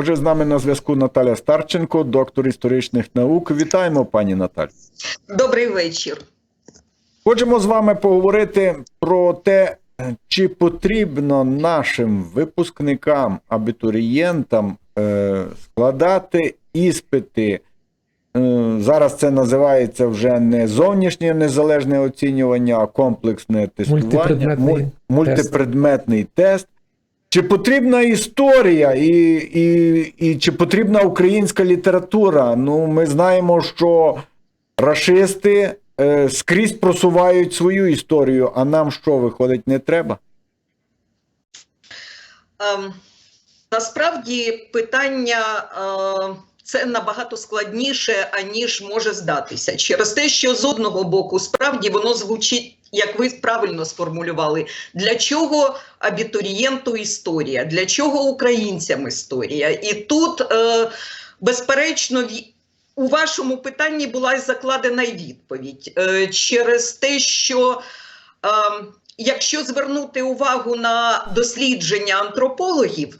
Отже, з нами на зв'язку Наталя Старченко, доктор історичних наук. Вітаємо, пані Наталь. Добрий вечір. Хочемо з вами поговорити про те, чи потрібно нашим випускникам, абітурієнтам е, складати іспити. Е, зараз це називається вже не зовнішнє незалежне оцінювання, а комплексне тестування, Мультипредметний муль- мультипредметний тест. Чи потрібна історія і, і, і чи потрібна українська література? Ну, ми знаємо, що рашисти е, скрізь просувають свою історію, а нам що виходить не треба? Ем, насправді питання е, це набагато складніше, аніж може здатися. Через те, що з одного боку, справді воно звучить, як ви правильно сформулювали, для чого абітурієнту історія, для чого українцям історія. І тут, е, безперечно, у вашому питанні була закладена відповідь е, через те, що. Ем, Якщо звернути увагу на дослідження антропологів, е,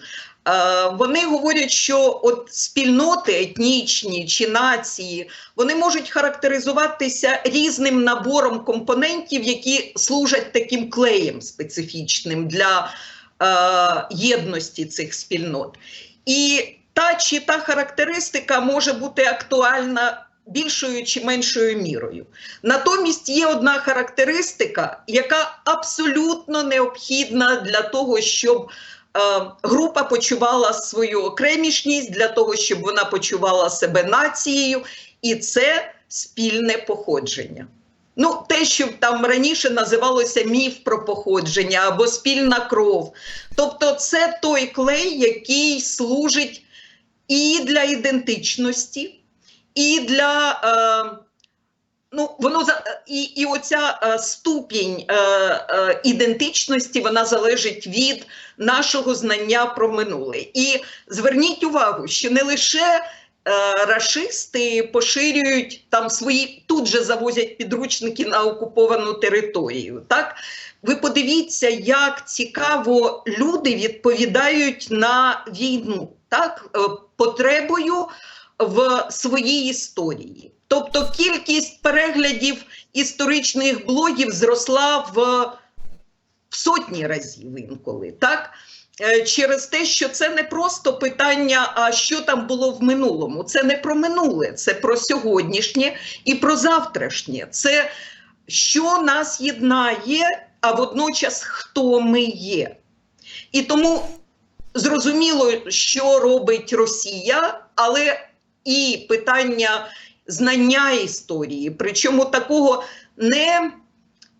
вони говорять, що от спільноти етнічні чи нації вони можуть характеризуватися різним набором компонентів, які служать таким клеєм специфічним для е, єдності цих спільнот. І та чи та характеристика може бути актуальна більшою чи меншою мірою. Натомість є одна характеристика, яка абсолютно необхідна для того, щоб е, група почувала свою окремішність, для того, щоб вона почувала себе нацією, і це спільне походження. Ну, те, що там раніше називалося міф про походження або спільна кров. Тобто, це той клей, який служить і для ідентичності, і для е, ну воно і, і оця е, ступінь е, е, ідентичності вона залежить від нашого знання про минуле. І зверніть увагу, що не лише е, рашисти поширюють там свої, тут же завозять підручники на окуповану територію. Так ви подивіться, як цікаво люди відповідають на війну, так е, потребою в своїй історії. Тобто кількість переглядів історичних блогів зросла в, в сотні разів інколи. Так? Е, Через те, що це не просто питання, а що там було в минулому. Це не про минуле, це про сьогоднішнє і про завтрашнє. Це що нас єднає, а водночас хто ми є. І тому зрозуміло, що робить Росія, але і питання знання історії, причому такого не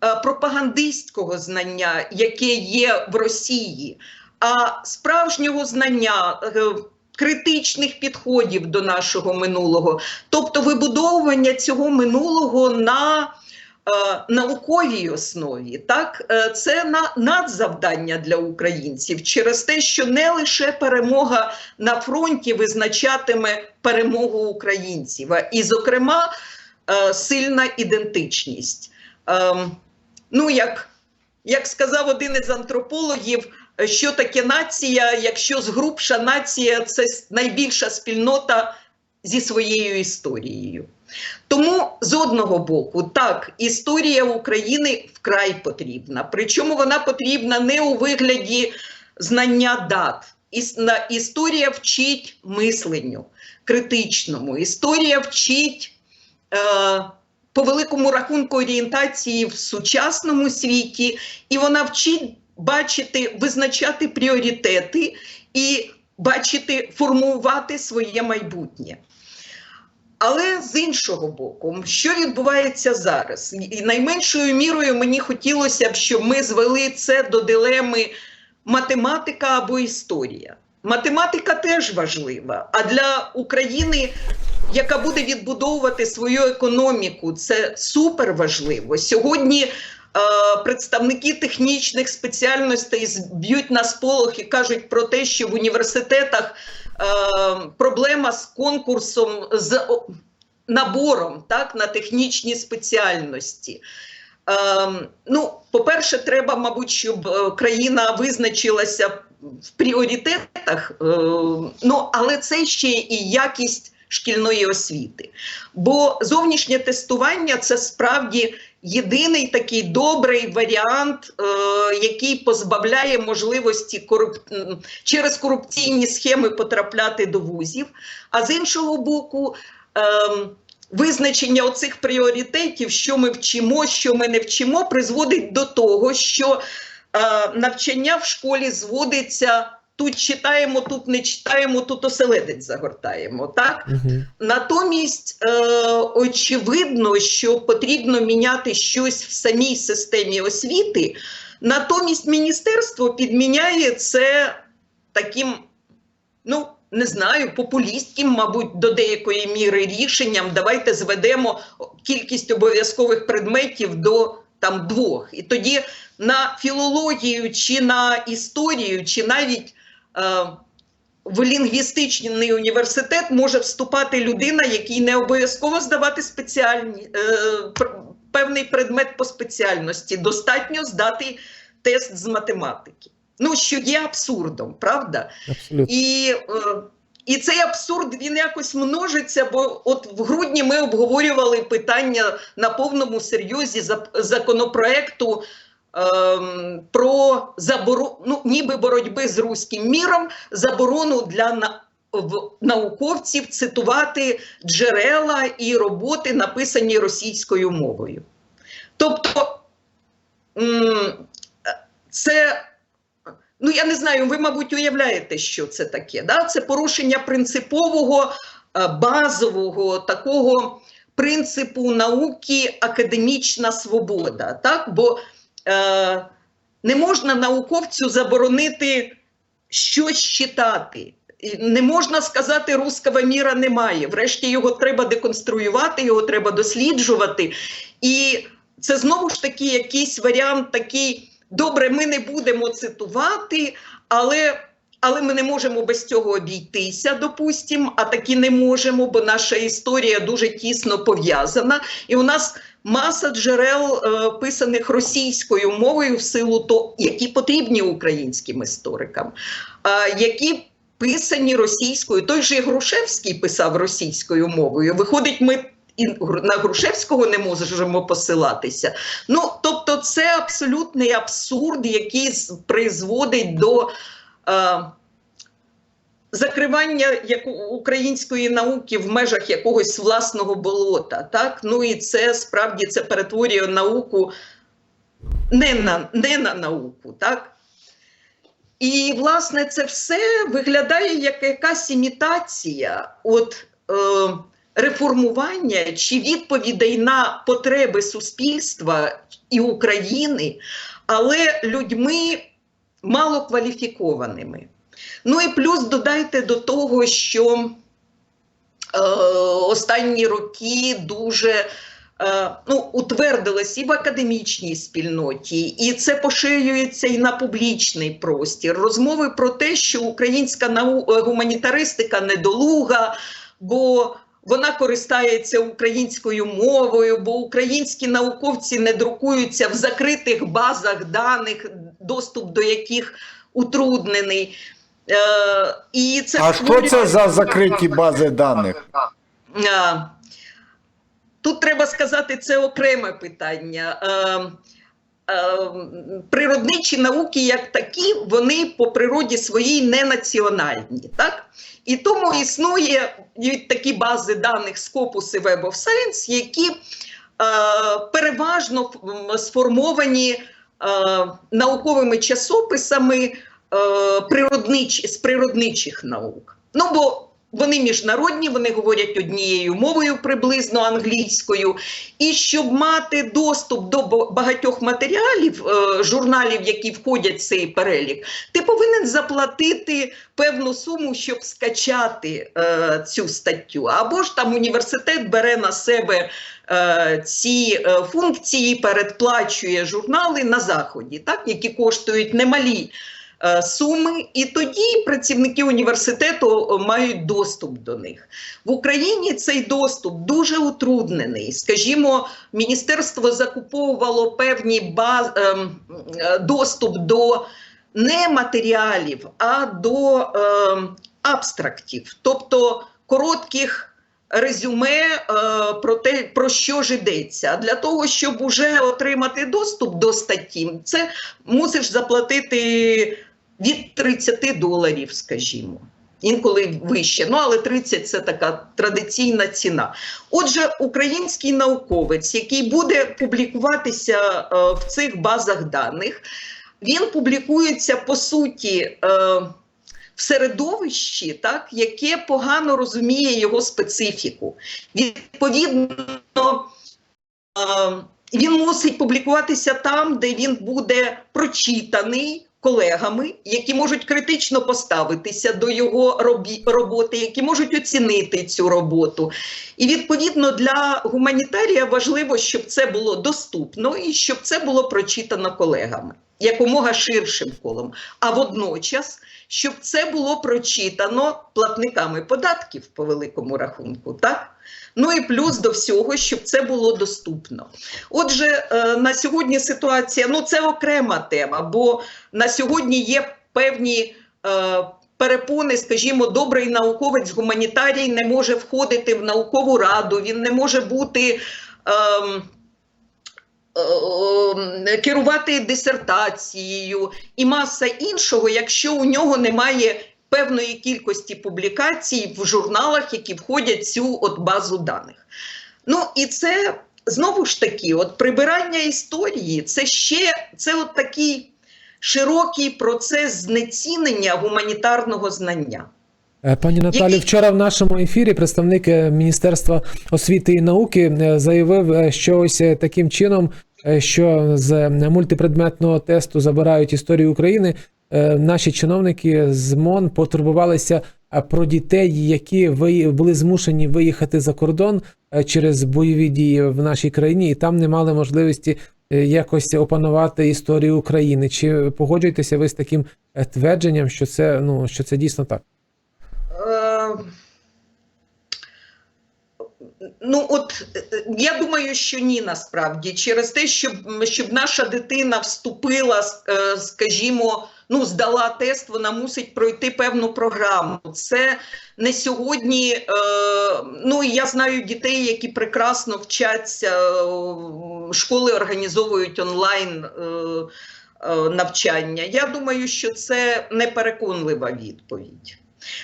е, пропагандистського знання, яке є в Росії, а справжнього знання. е, Критичних підходів до нашого минулого, тобто вибудовування цього минулого на науковій основі, так е, це на надзавдання для українців через те, що не лише перемога на фронті визначатиме перемогу українців, і, зокрема, е, сильна ідентичність. Ем, ну, як, як сказав один із антропологів, е, що таке нація, якщо згрубша нація це найбільша спільнота зі своєю історією. Тому з одного боку, так, історія України вкрай потрібна. Причому вона потрібна не у вигляді знання дат. Іс- Історія вчить мисленню критичному, історія вчить е, по великому рахунку орієнтації в сучасному світі, і вона вчить бачити, визначати пріоритети і бачити, формувати своє майбутнє. Але з іншого боку, що відбувається зараз? І найменшою мірою мені хотілося б, щоб ми звели це до дилеми математика або історія. Математика теж важлива, а для України, яка буде відбудовувати свою економіку, це супер важливо. Сьогодні е, представники технічних спеціальностей б'ють на сполох і кажуть про те, що в університетах проблема з конкурсом, з набором так, на технічні спеціальності. Ем, ну, по-перше, треба, мабуть, щоб е, країна визначилася в пріоритетах, е, ну але це ще і якість шкільної освіти. Бо зовнішнє тестування це справді єдиний такий добрий варіант, е, який позбавляє можливості коруп... через корупційні схеми потрапляти до вузів. А з іншого боку, ем, визначення оцих пріоритетів, що ми вчимо, що ми не вчимо, призводить до того, що е, навчання в школі зводиться. Тут читаємо, тут не читаємо, тут оселедець загортаємо. Так Угу. Натомість, е, очевидно, що потрібно міняти щось в самій системі освіти. Натомість міністерство підміняє це таким, ну не знаю, популістським, мабуть, до деякої міри рішенням. Давайте зведемо кількість обов'язкових предметів до там двох. І тоді на філологію чи на історію, чи навіть в лінгвістичний університет може вступати людина, якій не обов'язково здавати спеціальні, е, певний предмет по спеціальності. Достатньо здати тест з математики. Ну, що є абсурдом, правда? Абсолютно. І, е, і цей абсурд він якось множиться, бо от в грудні ми обговорювали питання на повному серйозі законопроекту ем, про заборону, ну, ніби боротьби з руським міром, заборону для на, науковців цитувати джерела і роботи, написані російською мовою. Тобто, це ну я не знаю, ви, мабуть, уявляєте, що це таке. Да? Це порушення принципового, е, базового такого принципу науки академічна свобода. Так? Бо е, не можна науковцю заборонити щось читати. Не можна сказати, руского міра немає. Врешті його треба деконструювати, його треба досліджувати. І це знову ж таки якийсь варіант такий. Добре, ми не будемо цитувати, але, але ми не можемо без цього обійтися, допустимо, а таки не можемо, бо наша історія дуже тісно пов'язана. І у нас маса джерел, е, писаних російською мовою, в силу того, які потрібні українським історикам, е, які писані російською. Той же Грушевський писав російською мовою. Виходить, ми і на Грушевського не можемо посилатися. Ну, тобто, це абсолютний абсурд, який призводить до е, закривання як, української науки в межах якогось власного болота. Так? Ну і це справді це перетворює науку не на, не на науку. Так? І, власне, це все виглядає як якась імітація. От, е, реформування чи відповідей на потреби суспільства і України, але людьми малокваліфікованими. Ну і плюс додайте до того, що е, останні роки дуже е, ну, утвердилось і в академічній спільноті, і це поширюється і на публічний простір. Розмови про те, що українська нау... е, гуманітаристика недолуга, бо вона користається українською мовою, бо українські науковці не друкуються в закритих базах даних, доступ до яких утруднений. Е, і це А що це за закриті бази даних? Тут треба сказати, це окреме питання. Е, е, Природничі науки, як такі, вони по природі своїй не національні. Так? І тому існує такі бази даних Scopus і Web of Science, які е, переважно сформовані е, науковими часописами е, природнич, з природничих наук. Ну, бо вони міжнародні, вони говорять однією мовою приблизно англійською. І щоб мати доступ до багатьох матеріалів, е, журналів, які входять в цей перелік, ти повинен заплатити певну суму, щоб скачати е, цю статтю. Або ж там університет бере на себе е, ці е, функції, передплачує журнали на заході, так, які коштують немалі е, суми, і тоді працівники університету е, мають доступ до них. В Україні цей доступ дуже утруднений. Скажімо, міністерство закуповувало певні баз, ем, е, доступ до не матеріалів, а до е, абстрактів, тобто коротких резюме е, про те, про що ж йдеться. Для того, щоб уже отримати доступ до статті, це мусиш заплатити від 30 доларів, скажімо. Інколи вище, ну але 30 це така традиційна ціна. Отже, український науковець, який буде публікуватися е, в цих базах даних, він публікується по суті е, в середовищі, так, яке погано розуміє його специфіку. Відповідно, е, він мусить публікуватися там, де він буде прочитаний колегами, які можуть критично поставитися до його робі- роботи, які можуть оцінити цю роботу. І відповідно для гуманітарія важливо, щоб це було доступно і щоб це було прочитано колегами якомога ширшим колом. А водночас, щоб це було прочитано платниками податків по великому рахунку, так? Ну і плюс до всього, щоб це було доступно. Отже, е, на сьогодні ситуація ну це окрема тема, бо на сьогодні є певні. е, Перепони, скажімо, добрий науковець гуманітарій не може входити в наукову раду, він не може бути ем, е, керувати дисертацією і маса іншого, якщо у нього немає певної кількості публікацій в журналах, які входять в цю от базу даних. Ну і це знову ж таки, от прибирання історії, це ще це от такий широкий процес знецінення гуманітарного знання. Е, Пані Наталі, вчора в нашому ефірі представник е, Міністерства освіти і науки е, заявив, що ось таким чином, що з мультипредметного тесту забирають історію України. Е, Наші чиновники з МОН потурбувалися е, про дітей, які були змушені виїхати за кордон е, через бойові дії в нашій країні, і там не мали можливості якось опанувати історію України. Чи погоджуєтеся ви з таким твердженням, що це ну що це дійсно так? Ну, от я думаю, що ні, насправді, через те, щоб, щоб наша дитина вступила, скажімо, ну, здала тест, вона мусить пройти певну програму. Це не сьогодні. Е, ну, я знаю дітей, які прекрасно вчаться, е, школи організовують онлайн. Е, е, Навчання. Я думаю, що це непереконлива відповідь.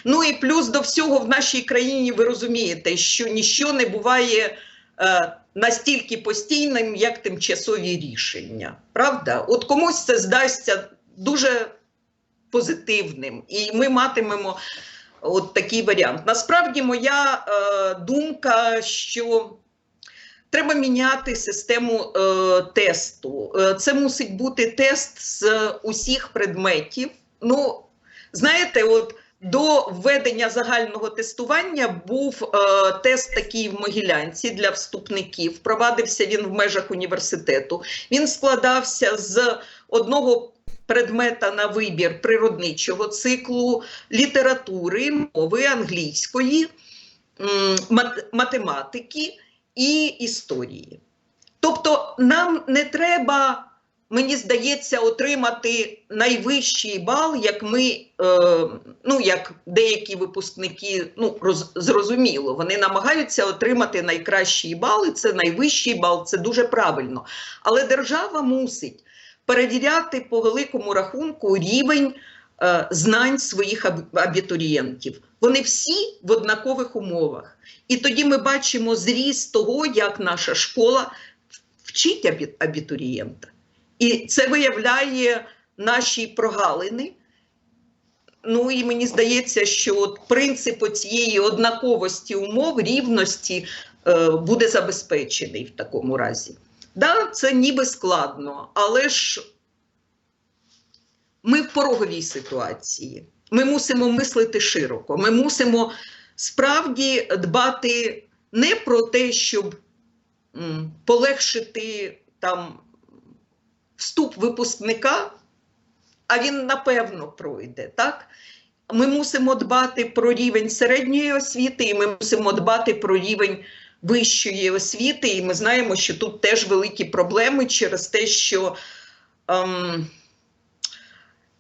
Ну і плюс до всього в нашій країні ви розумієте, що ніщо не буває е, настільки постійним, як тимчасові рішення. Правда? От комусь це здасться дуже позитивним, і ми матимемо от такий варіант. Насправді, моя е, думка, що треба міняти систему е, тесту. Е, це мусить бути тест з усіх предметів. Ну, знаєте, от. До введення загального тестування був е, тест такий в Могилянці для вступників. Провадився він в межах університету. Він складався з одного предмета на вибір природничого циклу, літератури, мови англійської, математики і історії. Тобто, нам не треба мені здається, отримати найвищий бал, як ми, е, ну як деякі випускники, ну роз, зрозуміло, вони намагаються отримати найкращий бал, і це найвищий бал, це дуже правильно. Але держава мусить перевіряти по великому рахунку рівень е, знань своїх абітурієнтів. Вони всі в однакових умовах. І тоді ми бачимо зріст того, як наша школа вчить абітурієнта. І це виявляє наші прогалини. Ну і мені здається, що от принцип цієї однаковості умов, рівності е, буде забезпечений в такому разі. Да, це ніби складно, але ж ми в пороговій ситуації. Ми мусимо мислити широко. Ми мусимо справді дбати не про те, щоб полегшити там вступ випускника, а він напевно пройде. так? Ми мусимо дбати про рівень середньої освіти, і ми мусимо дбати про рівень вищої освіти. І ми знаємо, що тут теж великі проблеми через те, що ем,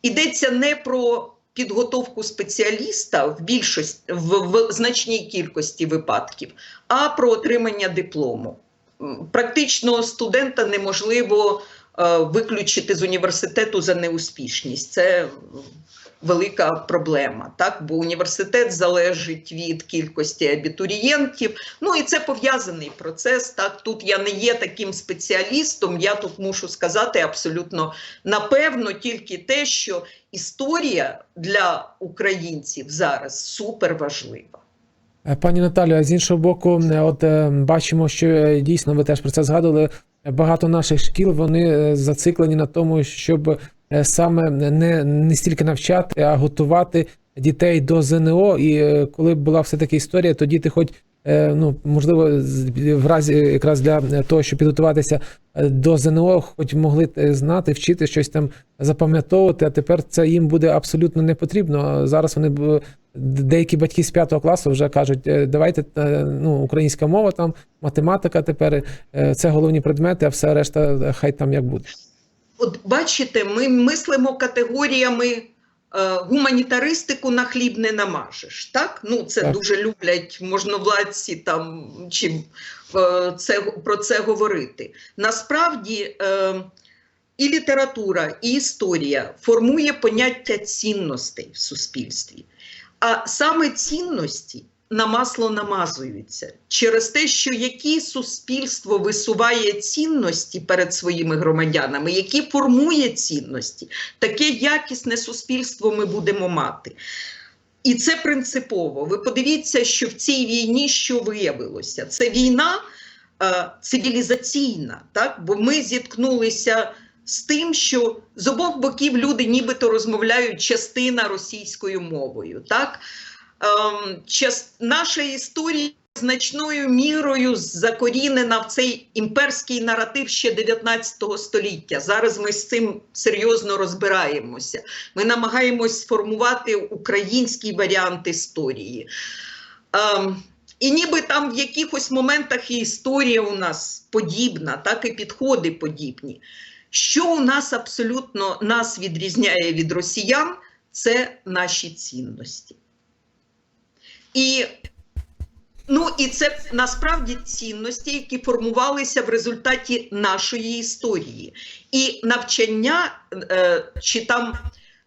йдеться не про підготовку спеціаліста в більшості в, в значній кількості випадків, а про отримання диплому. Практично студента неможливо е, виключити з університету за неуспішність. Це велика проблема, так? бо університет залежить від кількості абітурієнтів. Ну і це пов'язаний процес. Так, тут я не є таким спеціалістом. Я тут мушу сказати абсолютно напевно тільки те, що історія для українців зараз супер важлива. Е, Пані Наталю, а з іншого боку, е, от е, бачимо, що дійсно ви теж про це згадували. Багато наших шкіл вони зациклені на тому, щоб саме не, не стільки навчати, а готувати дітей до ЗНО. І е, коли була все таки історія, то діти, хоч е, ну можливо, в разі якраз для того, щоб підготуватися е, до ЗНО, хоч могли е, знати, вчити щось там запам'ятовувати. А тепер це їм буде абсолютно не потрібно. Зараз вони б- деякі батьки з п'ятого класу вже кажуть, «Е, давайте е, ну, українська мова, там математика тепер е, це головні предмети, а все решта е, хай там як буде. От бачите, ми мислимо категоріями е, гуманітаристику на хліб не намажеш. Так? Ну, це Так. дуже люблять можновладці там чи е, це, про це говорити. Насправді е, і література, і історія формує поняття цінностей в суспільстві. А саме цінності на масло намазуються через те, що які суспільство висуває цінності перед своїми громадянами, які формує цінності, таке якісне суспільство ми будемо мати. І це принципово. Ви подивіться, що в цій війні що виявилося? Це війна е, цивілізаційна, так? бо ми зіткнулися з тим, що з обох боків люди нібито розмовляють частина російською мовою. Так? Ем, час, наша історія значною мірою закорінена в цей імперський наратив ще 19 століття. Зараз ми з цим серйозно розбираємося. Ми намагаємось сформувати український варіант історії. Ем, і ніби там в якихось моментах і історія у нас подібна, так і підходи подібні. Що у нас абсолютно нас відрізняє від росіян, це наші цінності. І, ну, і це насправді цінності, які формувалися в результаті нашої історії. І навчання е, чи там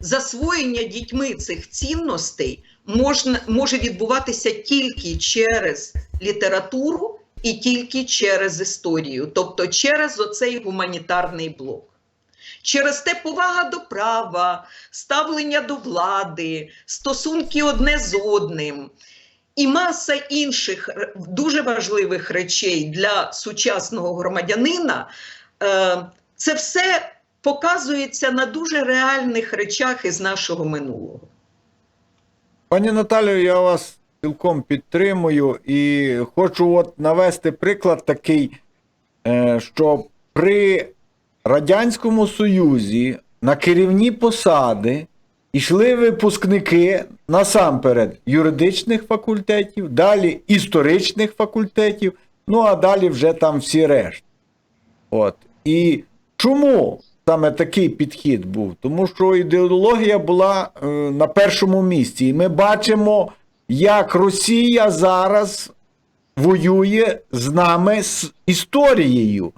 засвоєння дітьми цих цінностей можна, може відбуватися тільки через літературу і тільки через історію, тобто через оцей гуманітарний блок. Через те повага до права, ставлення до влади, стосунки одне з одним і маса інших дуже важливих речей для сучасного громадянина. Е, Це все показується на дуже реальних речах із нашого минулого. Пані Наталю, я вас цілком підтримую і хочу от навести приклад такий, е, що при Радянському Союзі на керівні посади йшли випускники насамперед юридичних факультетів, далі історичних факультетів, ну а далі вже там всі решта. От. І чому саме такий підхід був? Тому що ідеологія була е, на першому місці. І ми бачимо, як Росія зараз воює з нами з історією.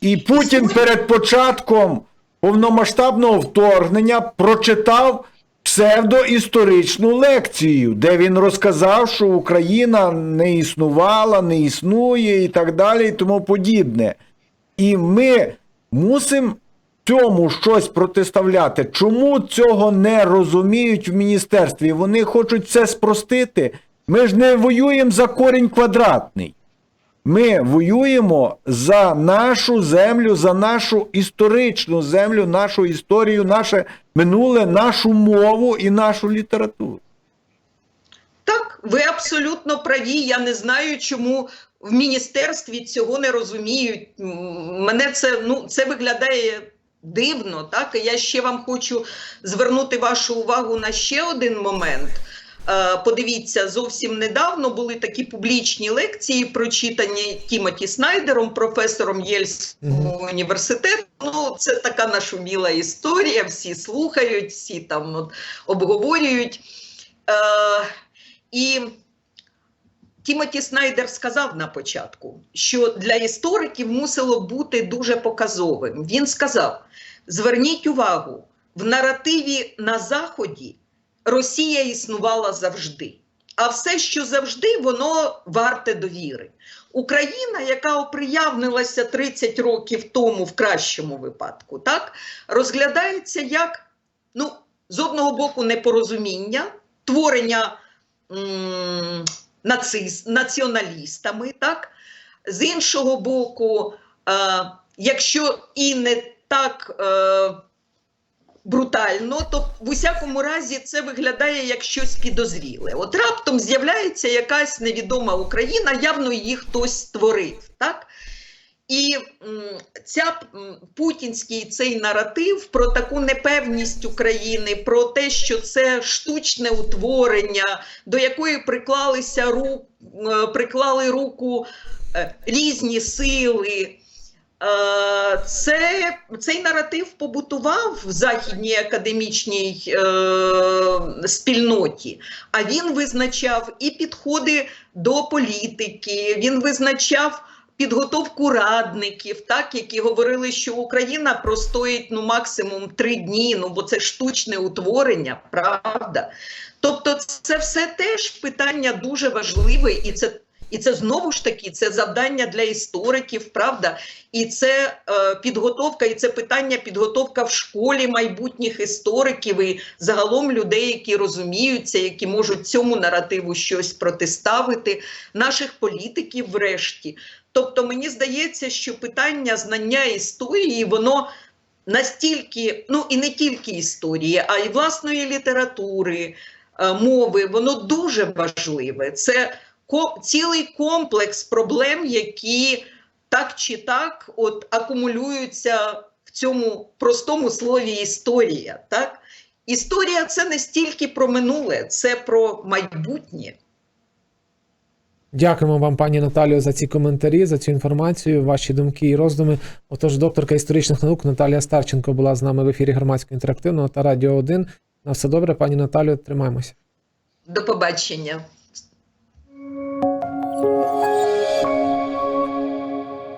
І Путін перед початком повномасштабного вторгнення прочитав псевдоісторичну лекцію, де він розказав, що Україна не існувала, не існує і так далі, і тому подібне. І ми мусимо цьому щось протиставляти. Чому цього не розуміють в міністерстві? Вони хочуть це спростити. Ми ж не воюємо за корінь квадратний. Ми воюємо за нашу землю, за нашу історичну землю, нашу історію, наше минуле, нашу мову і нашу літературу. Так, ви абсолютно праві. Я не знаю, чому в міністерстві цього не розуміють. Мене це ну це виглядає дивно. Так, я ще вам хочу звернути вашу увагу на ще один момент. Е, Подивіться, зовсім недавно були такі публічні лекції, прочитані Тімоті Снайдером, професором Єльського університету. Ну, це така нашуміла історія. Всі слухають, всі там от, обговорюють. Е, і Тімоті Снайдер сказав на початку, що для істориків мусило бути дуже показовим. Він сказав: зверніть увагу, в наративі на Заході Росія існувала завжди. А все, що завжди, воно варте довіри. Україна, яка оприявнилася 30 років тому в кращому випадку, так розглядається як ну, з одного боку непорозуміння, творення м, націоналістами, так? з іншого боку, е, якщо і не так е, брутально, то в усякому разі це виглядає як щось підозріле. От раптом з'являється якась невідома Україна, явно її хтось створив. Так? І ця путінський цей наратив про таку непевність України, про те, що це штучне утворення, до якої приклалися ру, е, приклали руку е, різні сили. Е, Це, цей наратив побутував в західній академічній е, спільноті, а він визначав і підходи до політики, він визначав підготовку радників, так, які говорили, що Україна простоїть ну, максимум три дні, ну бо це штучне утворення, правда. Тобто, це все теж питання дуже важливе, і це. І це знову ж таки це завдання для істориків, правда, і це е, підготовка, і це питання підготовка в школі майбутніх істориків і загалом людей, які розуміються, які можуть цьому наративу щось протиставити, наших політиків, врешті. Тобто, мені здається, що питання знання історії, воно настільки, ну і не тільки історії, а й власної літератури, е, мови, воно дуже важливе. Це ко- цілий комплекс проблем, які так чи так от акумулюються в цьому простому слові історія. Так? Історія це не стільки про минуле, це про майбутнє. Дякуємо вам, пані Наталію, за ці коментарі, за цю інформацію, ваші думки і роздуми. Отож, докторка історичних наук Наталія Старченко була з нами в ефірі громадського інтерактивного та радіо 1. На все добре, пані Наталію, тримаємося. До побачення.